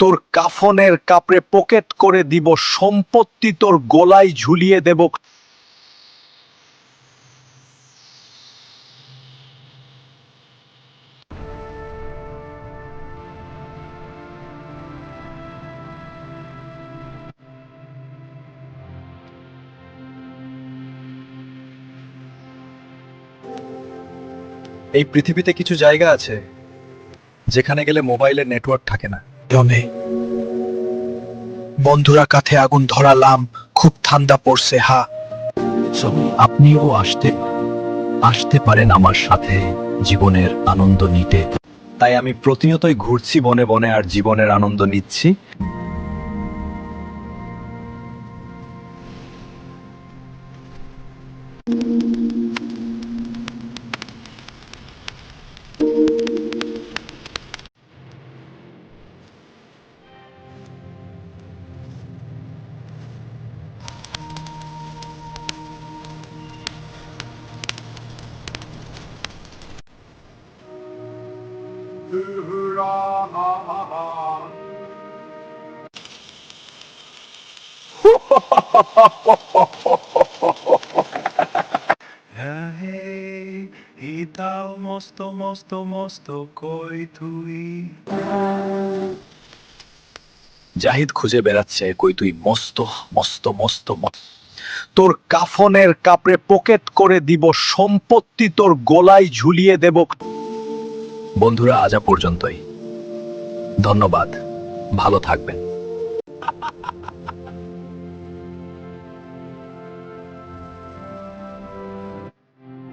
তোর কাফনের কাপড়ে পকেট করে দিব, সম্পত্তি তোর গোলায় ঝুলিয়ে দেব। এই পৃথিবীতে কিছু জায়গা আছে, যেখানে গেলে মোবাইলের নেটওয়ার্ক থাকে না। জমে বন্ধুরা কাঁধে আগুন ধরালাম খুব ঠান্ডা পড়ছে হা। আপনিও আসতে আসতে পারেন আমার সাথে জীবনের আনন্দ নিতে। তাই আমি প্রতিনিয়তই ঘুরছি বনে বনে আর জীবনের আনন্দ নিচ্ছি। জাহিদ খুঁজে বেড়াচ্ছে, কই তুই মস্ত মস্ত মস্ত। তোর কাফনের কাপড়ে পকেট করে দিব, সম্পত্তি তোর গলায় ঝুলিয়ে দেব বন্ধুরা আজা পর্যন্তই। ধন্যবাদ। ভালো থাকবেন।